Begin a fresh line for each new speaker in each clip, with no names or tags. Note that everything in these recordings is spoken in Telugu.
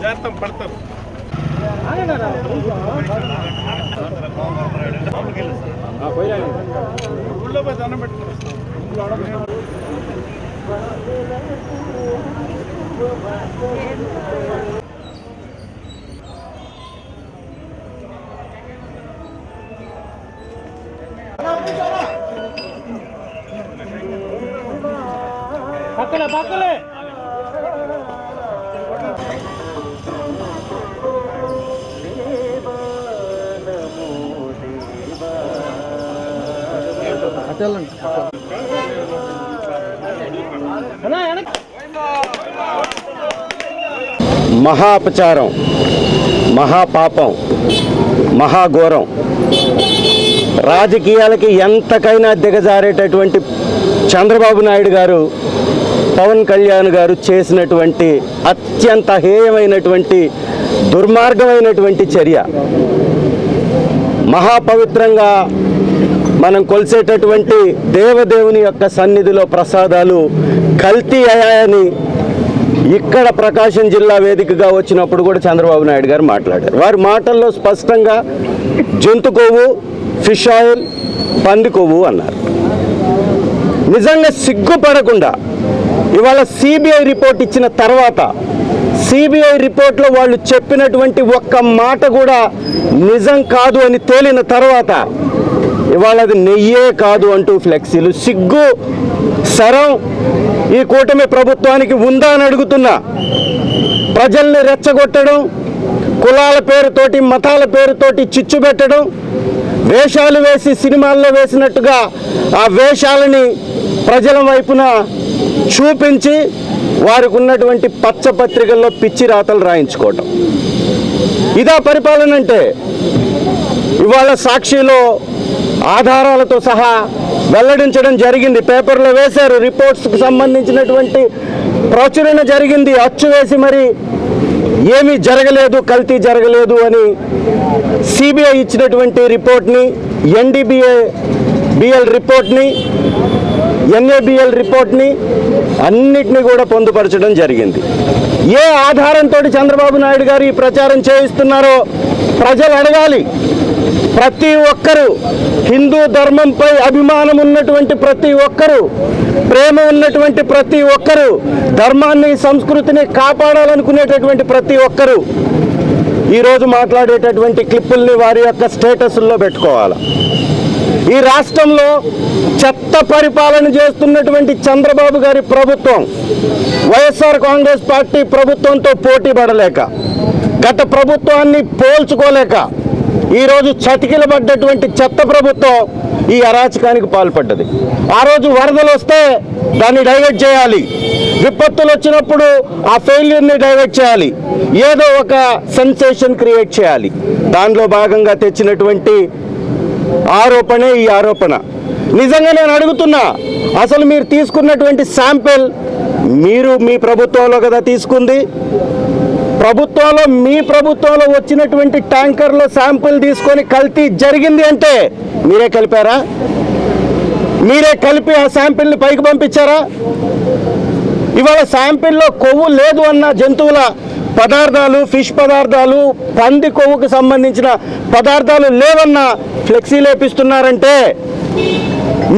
చేస్తాం పడతాం ఊళ్ళో పోయి దండం పెట్టుకుని వస్తాం
పక్కలే పక్కలే. అన్నా
మహా అపచారం మహాపాపం మహాఘోరం. రాజకీయాలకి ఎంతకైనా దిగజారేటటువంటి చంద్రబాబు నాయుడు గారు పవన్ కళ్యాణ్ గారు చేసినటువంటి అత్యంత హేయమైనటువంటి దుర్మార్గమైనటువంటి చర్య. మహాపవిత్రంగా మనం కొలిసేటటువంటి దేవదేవుని యొక్క సన్నిధిలో ప్రసాదాలు కల్తీ అయ్యాయని ఇక్కడ ప్రకాశం జిల్లా వేదికగా వచ్చినప్పుడు కూడా చంద్రబాబు నాయుడు గారు మాట్లాడారు. వారి మాటల్లో స్పష్టంగా జంతు కొవ్వు ఫిష్ ఆయిల్ పంది కొవ్వు అన్నారు. నిజంగా సిగ్గుపడకుండా ఇవాళ సిబిఐ రిపోర్ట్ ఇచ్చిన తర్వాత సిబిఐ రిపోర్ట్లో వాళ్ళు చెప్పినటువంటి ఒక్క మాట కూడా నిజం కాదు అని తేలిన తర్వాత ఇవాళ అది నెయ్యే కాదు అంటూ ఫ్లెక్సీలు సిగ్గు సరం ఈ కూటమి ప్రభుత్వానికి ఉందా అని అడుగుతున్నా. ప్రజల్ని రెచ్చగొట్టడం కులాల పేరుతోటి మతాల పేరుతోటి చిచ్చు పెట్టడం వేషాలు వేసి సినిమాల్లో వేసినట్టుగా ఆ వేషాలని ప్రజల వైపున చూపించి వారికి ఉన్నటువంటి పచ్చ పత్రికల్లో పిచ్చి రాతలు రాయించుకోవటం. ఇదా పరిపాలన అంటే ఇవాళ సాక్షిలో ఆధారాలతో సహా వెల్లడించడం జరిగింది. పేపర్లో వేశారు. రిపోర్ట్స్కి సంబంధించినటువంటి ప్రచురణ జరిగింది. అచ్చు వేసి మరి ఏమీ జరగలేదు కల్తీ జరగలేదు అని సిబిఐ ఇచ్చినటువంటి రిపోర్ట్ని ఎన్డీబీఏ బిఎల్ రిపోర్ట్ని ఎన్ఏబిఎల్ రిపోర్ట్ని అన్నిటినీ కూడా పొందుపరచడం జరిగింది. ఏ ఆధారంతో చంద్రబాబు నాయుడు గారు ఈ ప్రచారం చేయిస్తున్నారో ప్రజలు అడగాలి. ప్రతి ఒక్కరూ హిందూ ధర్మంపై అభిమానం ఉన్నటువంటి ప్రతి ఒక్కరూ ప్రేమ ఉన్నటువంటి ప్రతి ఒక్కరూ ధర్మాన్ని సంస్కృతిని కాపాడాలనుకునేటటువంటి ప్రతి ఒక్కరూ ఈరోజు మాట్లాడేటటువంటి క్లిప్పుల్ని వారి యొక్క స్టేటస్ల్లో పెట్టుకోవాలి? ఈ రాష్ట్రంలో చెత్త పరిపాలన చేస్తున్నటువంటి చంద్రబాబు గారి ప్రభుత్వం వైఎస్ఆర్ కాంగ్రెస్ పార్టీ ప్రభుత్వంతో పోటీ పడలేక గత ప్రభుత్వాన్ని పోల్చుకోలేక ఈరోజు చతికిలబడ్డటువంటి చెత్త ప్రభుత్వం ఈ అరాచకానికి పాల్పడ్డది. ఆ రోజు వరదలు వస్తే దాన్ని డైవర్ట్ చేయాలి. విపత్తులు వచ్చినప్పుడు ఆ ఫెయిల్యూర్ని డైవర్ట్ చేయాలి. ఏదో ఒక సెన్సేషన్ క్రియేట్ చేయాలి. దానిలో భాగంగా తెచ్చినటువంటి ఆరోపణే ఈ ఆరోపణ. నిజంగా నేను అడుగుతున్నా అసలు మీరు తీసుకున్నటువంటి శాంపిల్ మీరు మీ ప్రభుత్వంలో కదా తీసుకుంది? ప్రభుత్వంలో మీ ప్రభుత్వంలో వచ్చినటువంటి ట్యాంకర్లో శాంపిల్ తీసుకొని కల్తీ జరిగింది అంటే మీరే కలిపారా? మీరే కలిపి ఆ శాంపిల్ని పైకి పంపించారా? ఇవాళ శాంపిల్లో కొవ్వు లేదు అన్న జంతువుల పదార్థాలు ఫిష్ పదార్థాలు పంది కొవ్వుకు సంబంధించిన పదార్థాలు లేవన్న ఫ్లెక్సీ లేపిస్తున్నారంటే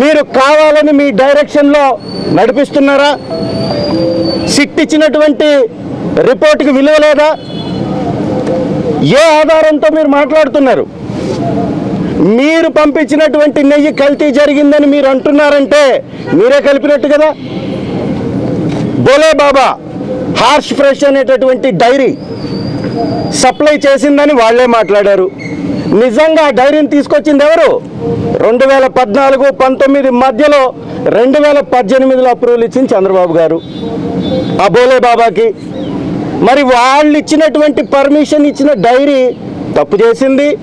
మీరు కావాలని మీ డైరెక్షన్లో నడిపిస్తున్నారా? సిట్ ఇచ్చినటువంటి రిపోర్ట్కి విలువ లేదా? ఏ ఆధారంతో మీరు మాట్లాడుతున్నారు? మీరు పంపించినటువంటి నెయ్యి కల్తీ జరిగిందని మీరు అంటున్నారంటే మీరే కలిపినట్టు కదా? బోలే బాబా! హార్ష్ ఫ్రెష్ అనేటటువంటి డైరీ సప్లై చేసిందని వాళ్ళే మాట్లాడారు. నిజంగా ఆ డైరీని తీసుకొచ్చింది ఎవరు? రెండు వేల పద్నాలుగు పంతొమ్మిది మధ్యలో రెండు వేల పద్దెనిమిదిలో అప్రూవల్ ఇచ్చింది చంద్రబాబు గారు. ఆ బోలే బాబాకి. మరి వాళ్ళు ఇచ్చినటువంటి పర్మిషన్ ఇచ్చిన డైరీ తప్పు చేసింది.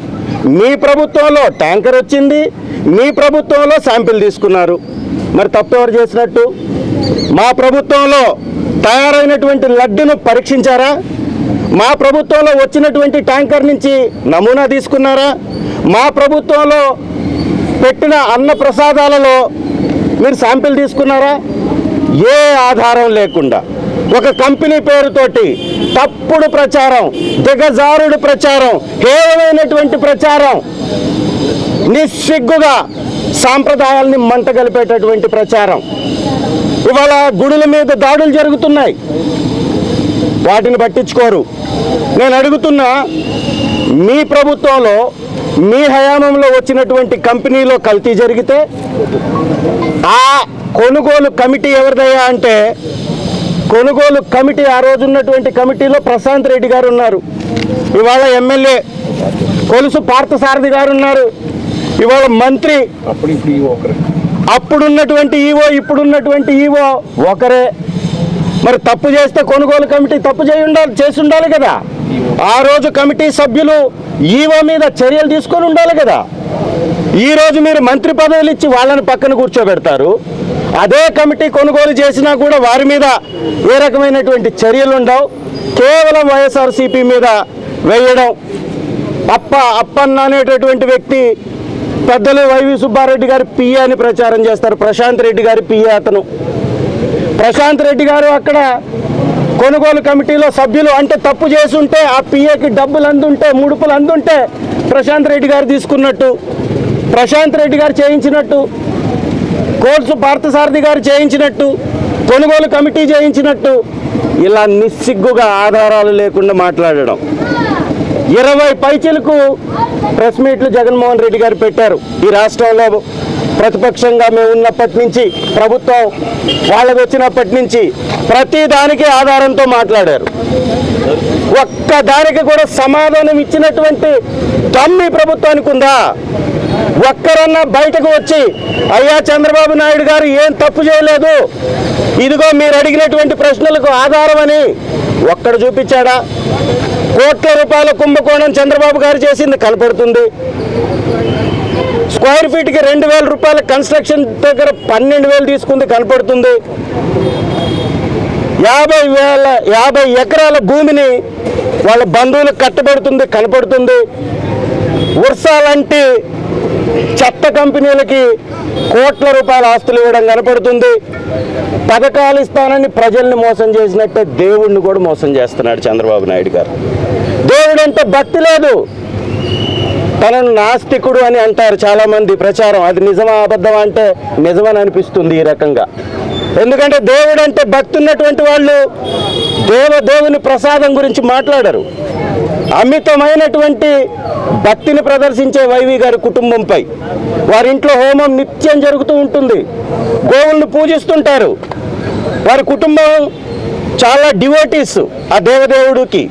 మీ ప్రభుత్వంలో ట్యాంకర్ వచ్చింది. మీ ప్రభుత్వంలో శాంపిల్ తీసుకున్నారు. మరి తప్పెవరు చేసినట్టు? మా ప్రభుత్వంలో తయారైనటువంటి లడ్డును పరీక్షించారా? మా ప్రభుత్వంలో వచ్చినటువంటి ట్యాంకర్ నుంచి నమూనా తీసుకున్నారా? మా ప్రభుత్వంలో పెట్టిన అన్న ప్రసాదాలలో మీరు శాంపిల్ తీసుకున్నారా? ఏ ఆధారం లేకుండా. ఒక కంపెనీ పేరుతోటి తప్పుడు ప్రచారం దిగజారుడు ప్రచారం హేయమైనటువంటి ప్రచారం నిస్సిగ్గుగా సాంప్రదాయాల్ని మంట కలిపేటటువంటి ప్రచారం. ఇవాళ గుడుల మీద దాడులు జరుగుతున్నాయి. వాటిని పట్టించుకోరు. నేను అడుగుతున్నా మీ ప్రభుత్వంలో మీ హయాంలో వచ్చినటువంటి కంపెనీలో కల్తీ జరిగితే ఆ కొనుగోలు కమిటీ ఎవరిదయ్యా అంటే కొనుగోలు కమిటీ ఆ రోజు ఉన్నటువంటి కమిటీలో ప్రశాంత్ రెడ్డి గారు ఉన్నారు. ఇవాళ ఎమ్మెల్యే కొలుసు పార్థసారథి గారు ఉన్నారు. ఇవాళ మంత్రి అప్పుడున్నటువంటి ఈవో ఇప్పుడున్నటువంటి ఈవో ఒకరే. మరి తప్పు చేస్తే కొనుగోలు కమిటీ తప్పు చేయి ఉండాలి చేసి ఉండాలి కదా? ఆ రోజు కమిటీ సభ్యులు ఈవో మీద చర్యలు తీసుకొని ఉండాలి కదా? ఈ రోజు మీరు మంత్రి పదవులు ఇచ్చి వాళ్ళని పక్కన కూర్చోబెడతారు. అదే కమిటీ కొనుగోలు చేసినా కూడా వారి మీద ఏ రకమైనటువంటి చర్యలు ఉండవు. కేవలం వైఎస్ఆర్సీపీ మీద వేయడం. అప్ప అప్పన్న అనేటటువంటి వ్యక్తి పెద్దలు వైవి సుబ్బారెడ్డి గారి పిఏ అని ప్రచారం చేస్తారు. ప్రశాంత్ రెడ్డి గారి పిఏ అతను. ప్రశాంత్ రెడ్డి గారు అక్కడ కొనుగోలు కమిటీలో సభ్యులు అంటే తప్పు చేసుంటే ఆ పిఏకి డబ్బులు అందుంటే ముడుపులు అందుంటే ప్రశాంత్ రెడ్డి గారు తీసుకున్నట్టు ప్రశాంత్ రెడ్డి గారు చేయించినట్టు కోర్సు పార్థసారథి గారు చేయించినట్టు కొనుగోలు కమిటీ చేయించినట్టు ఇలా నిస్సిగ్గుగా ఆధారాలు లేకుండా మాట్లాడడం. ఇరవై పైచలకు ప్రెస్ మీట్లు జగన్మోహన్ రెడ్డి గారు పెట్టారు. ఈ రాష్ట్రంలో ప్రతిపక్షంగా మేము ఉన్నప్పటి నుంచి ప్రభుత్వం వాళ్ళకి వచ్చినప్పటి నుంచి ప్రతి దానికి ఆధారంతో మాట్లాడారు. ఒక్క దానికి కూడా సమాధానం ఇచ్చినటువంటి దమ్మి ప్రభుత్వానికి ఉందా? ఒక్కరన్నా బయటకు వచ్చి అయ్యా చంద్రబాబు నాయుడు గారు ఏం తప్పు చేయలేదు? ఇదిగో మీరు అడిగినటువంటి ప్రశ్నలకు ఆధారం అని ఒక్కడు చూపించాడా? కోట్ల రూపాయల కుంభకోణం చంద్రబాబు గారు చేసింది కనపడుతుంది. స్క్వేర్ ఫీట్కి రెండు వేల రూపాయల కన్స్ట్రక్షన్ దగ్గర పన్నెండు వేలు తీసుకుంది కనపడుతుంది. యాభై వేల యాభై ఎకరాల భూమిని వాళ్ళ బంధువులకు కట్టబెడుతుంది కనపడుతుంది. వర్ష లాంటి చెత్త కంపెనీలకి కోట్ల రూపాయల ఆస్తులు ఇవ్వడం కనపడుతుంది. పథకాలు ఇస్తానని ప్రజల్ని మోసం చేసినట్టే దేవుణ్ణి కూడా మోసం చేస్తున్నాడు చంద్రబాబు నాయుడు గారు. దేవుడు అంటే భక్తి లేదు. తనను నాస్తికుడు అని అంటారు చాలామంది ప్రచారం. అది నిజమా అబద్ధమా అంటే నిజమని అనిపిస్తుంది ఈ రకంగా. ఎందుకంటే దేవుడు అంటే భక్తి ఉన్నటువంటి వాళ్ళు దేవ దేవుని ప్రసాదం గురించి మాట్లాడరు. అమితమైనటువంటి భక్తిని ప్రదర్శించే వైవి గారి కుటుంబంపై వారింట్లో హోమం నిత్యం జరుగుతూ ఉంటుంది. గోవులను పూజిస్తుంటారు. వారి కుటుంబం చాలా డివోటీస్ ఆ దేవదేవుడికి.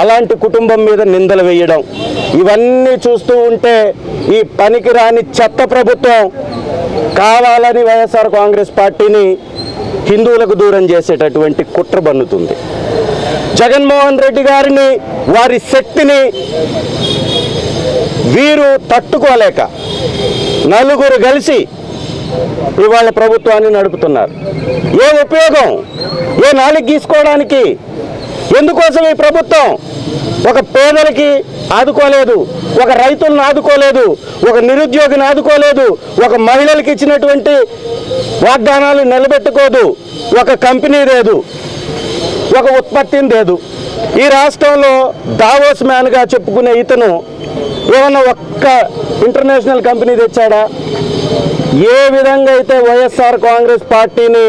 అలాంటి కుటుంబం మీద నిందలు వేయడం ఇవన్నీ చూస్తూ ఉంటే ఈ పనికిరాని చెత్త ప్రభుత్వం కావాలని వైఎస్ఆర్ కాంగ్రెస్ పార్టీని హిందువులకు దూరం చేసేటటువంటి కుట్ర బన్నుతుంది. జగన్మోహన్ రెడ్డి గారిని వారి శక్తిని వీరు తట్టుకోలేక నలుగురు కలిసి ఇవాళ ప్రభుత్వాన్ని నడుపుతున్నారు. ఏ ఉపయోగం? ఏ నాలుగు గీసుకోవడానికి? ఎందుకోసం ఈ ప్రభుత్వం? ఒక పేదలకి ఆదుకోలేదు ఒక రైతులను ఆదుకోలేదు ఒక నిరుద్యోగిని ఆదుకోలేదు ఒక మహిళలకు ఇచ్చినటువంటి వాగ్దానాలు నిలబెట్టుకోదు ఒక కంపెనీ లేదు. ఒక ఉత్పత్తిని లేదు. ఈ రాష్ట్రంలో దావోస్ మ్యాన్గా చెప్పుకునే ఇతను ఏమన్నా ఒక్క ఇంటర్నేషనల్ కంపెనీ తెచ్చాడా? ఏ విధంగా అయితే వైఎస్ఆర్ కాంగ్రెస్ పార్టీని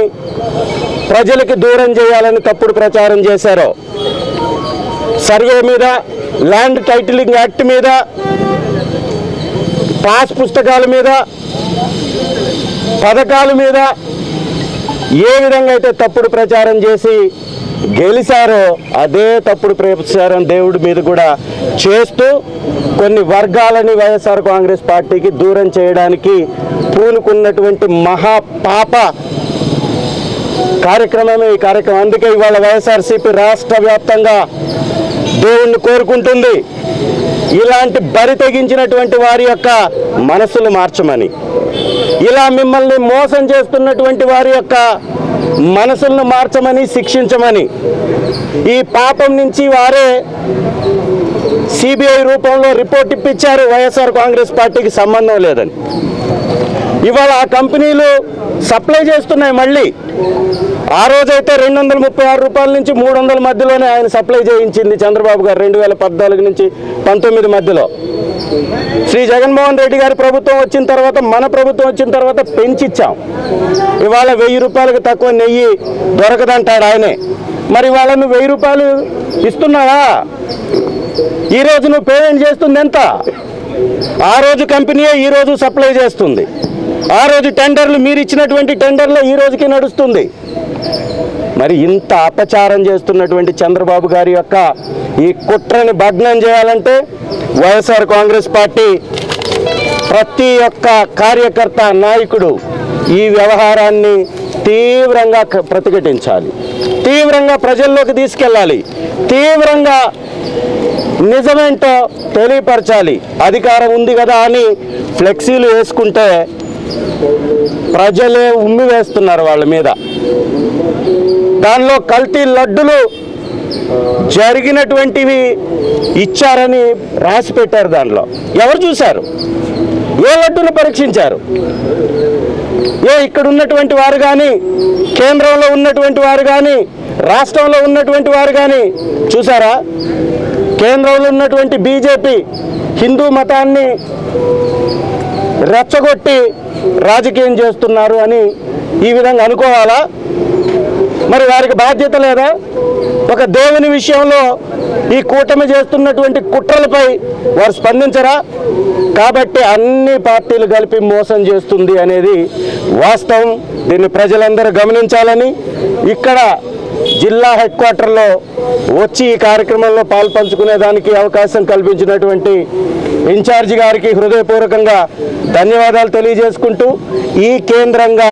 ప్రజలకి దూరం చేయాలని తప్పుడు ప్రచారం చేశారో సర్వే మీద ల్యాండ్ టైటిలింగ్ యాక్ట్ మీద పాస్ పుస్తకాల మీద పథకాల మీద ఏ విధంగా అయితే తప్పుడు ప్రచారం చేసి గెలిచారో అదే తప్పుడు ప్రచారం దేవుడి మీద కూడా చేస్తూ కొన్ని వర్గాలని వైఎస్ఆర్ కాంగ్రెస్ పార్టీకి దూరం చేయడానికి పూనుకున్నటువంటి మహాపాప కార్యక్రమమే ఈ కార్యక్రమం. అందుకే ఇవాళ వైఎస్ఆర్సీపీ రాష్ట్ర వ్యాప్తంగా దేవుణ్ణి కోరుకుంటుంది. ఇలాంటి బరి తెగించినటువంటి వారి యొక్క మనసులు మార్చమని ఇలా మిమ్మల్ని మోసం చేస్తున్నటువంటి వారి యొక్క మనసులను మార్చమని శిక్షించమని. ఈ పాపం నుంచి వారే సిబిఐ రూపంలో రిపోర్ట్ ఇప్పించారు. వైఎస్ఆర్ కాంగ్రెస్ పార్టీకి సంబంధం లేదని. ఇవాళ ఆ కంపెనీలు సప్లై చేస్తున్నాయి మళ్ళీ. ఆ రోజైతే రెండు వందల ముప్పై ఆరు రూపాయల నుంచి మూడు వందల మధ్యలోనే ఆయన సప్లై చేయించింది చంద్రబాబు గారు రెండు వేల పద్నాలుగు నుంచి పంతొమ్మిది మధ్యలో. శ్రీ జగన్మోహన్ రెడ్డి గారి ప్రభుత్వం వచ్చిన తర్వాత మన ప్రభుత్వం వచ్చిన తర్వాత పెంచిచ్చాం. ఇవాళ వెయ్యి రూపాయలకు తక్కువ నెయ్యి దొరకదంటాడు ఆయనే. మరి ఇవాళ నువ్వు వెయ్యి రూపాయలు ఇస్తున్నావా? ఈరోజు నువ్వు పేమెంట్ చేస్తుంది ఎంత? ఆ రోజు కంపెనీయే ఈ రోజు సప్లై చేస్తుంది. ఆ రోజు టెండర్లు మీరు ఇచ్చినటువంటి టెండర్లే ఈ రోజుకి నడుస్తుంది. మరి ఇంత అపచారం చేస్తున్నటువంటి చంద్రబాబు గారి యొక్క ఈ కుట్రని భగ్నం చేయాలంటే వైఎస్ఆర్ కాంగ్రెస్ పార్టీ ప్రతి ఒక్క కార్యకర్త నాయకుడు ఈ వ్యవహారాన్ని తీవ్రంగా క- ప్రతిఘటించాలి. తీవ్రంగా ప్రజల్లోకి తీసుకెళ్ళాలి. తీవ్రంగా నిజమేంటో తెలియపరచాలి. అధికారం ఉంది కదా అని ఫ్లెక్సీలు వేసుకుంటే ప్రజలే ఉమ్మి వేస్తున్నారు వాళ్ళ మీద. దానిలో కల్తీ లడ్డులు జరిగినటువంటివి ఇచ్చారని రాసి పెట్టారు దానిలో. ఎవరు చూశారు? ఏ లడ్డును పరీక్షించారు? ఏ ఇక్కడ ఉన్నటువంటి వారు కానీ కేంద్రంలో ఉన్నటువంటి వారు కానీ రాష్ట్రంలో ఉన్నటువంటి వారు కానీ చూసారా కేంద్రంలో ఉన్నటువంటి బీజేపీ హిందూ మతాన్ని రెచ్చగొట్టి రాజకీయం చేస్తున్నారు అని ఈ విధంగా అనుకోవాలా? మరి వారికి బాధ్యత లేదా? ఒక దేవుని విషయంలో ఈ కూటమి చేస్తున్నటువంటి కుట్రలపై వారు స్పందించరా? కాబట్టి అన్ని పార్టీలు కలిపి మోసం చేస్తుంది అనేది వాస్తవం. దీన్ని ప్రజలందరూ గమనించాలని ఇక్కడ జిల్లా హెడ్ క్వార్టర్లో వచ్చి ఈ కార్యక్రమంలో పాల్పంచుకునే దానికి అవకాశం కల్పించినటువంటి ఇన్ఛార్జి గారికి హృదయపూర్వకంగా ధన్యవాదాలు తెలియజేసుకుంటూ ఈ కేంద్రంగా